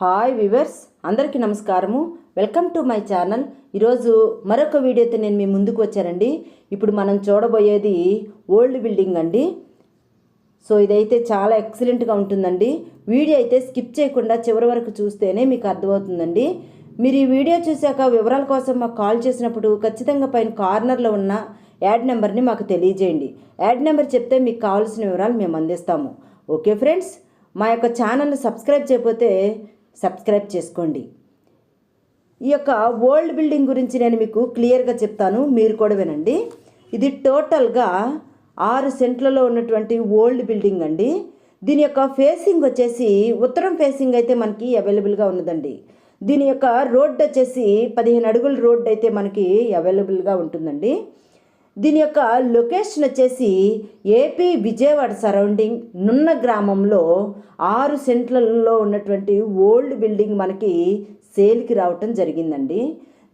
Hi viewers అందరికీ నమస్కారము. Welcome to my channel ఈరోజు మరొక వీడియోతో నేను మీ ముందుకు వచ్చానండి. ఇప్పుడు మనం చూడబోయేది ఓల్డ్ బిల్డింగ్ అండి. సో ఇదైతే చాలా ఎక్సలెంట్గా ఉంటుందండి. వీడియో అయితే స్కిప్ చేయకుండా చివరి వరకు చూస్తేనే మీకు అర్థమవుతుందండి. మీరు ఈ వీడియో చూశాక వివరాల కోసం మాకు కాల్ చేసినప్పుడు ఖచ్చితంగా పైన కార్నర్లో ఉన్న యాడ్ నెంబర్ని మాకు తెలియజేయండి. యాడ్ నెంబర్ చెప్తే మీకు కావాల్సిన వివరాలు మేము అందిస్తాము. ఓకే ఫ్రెండ్స్ మా యొక్క ఛానల్ని సబ్స్క్రైబ్ చేయకపోతే సబ్స్క్రైబ్ చేసుకోండి. ఈ యొక్క ఓల్డ్ బిల్డింగ్ గురించి నేను మీకు క్లియర్గా చెప్తాను. మీరు కూడా వినండి. ఇది టోటల్గా ఆరు సెంట్లలో ఉన్నటువంటి ఓల్డ్ బిల్డింగ్ అండి. దీని యొక్క ఫేసింగ్ వచ్చేసి ఉత్తరం ఫేసింగ్ అయితే మనకి అవైలబుల్గా ఉన్నదండి. దీని యొక్క రోడ్ వచ్చేసి పదిహేను అడుగుల రోడ్ అయితే మనకి అవైలబుల్గా ఉంటుందండి. దీని యొక్క లొకేషన్ వచ్చేసి ఏపీ విజయవాడ సరౌండింగ్ నున్న గ్రామంలో ఆరు సెంట్లలో ఉన్నటువంటి ఓల్డ్ బిల్డింగ్ మనకి సేల్కి రావటం జరిగిందండి.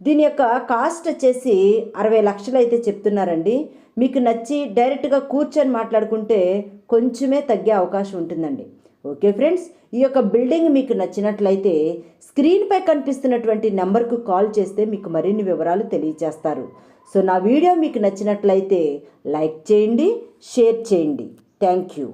దీని యొక్క కాస్ట్ వచ్చేసి అరవై లక్షలు అయితే చెప్తున్నారండి. మీకు నచ్చి డైరెక్ట్గా కూర్చొని మాట్లాడుకుంటే కొంచెమే తగ్గే అవకాశం ఉంటుందండి. ఓకే ఫ్రెండ్స్ ఈ యొక్క బిల్డింగ్ మీకు నచ్చినట్లయితే స్క్రీన్పై కనిపిస్తున్నటువంటి నెంబర్కు కాల్ చేస్తే మీకు మరిన్ని వివరాలు తెలియజేస్తారు సో నా వీడియో మీకు నచ్చినట్లయితే లైక్ చేయండి షేర్ చేయండి. Thank you.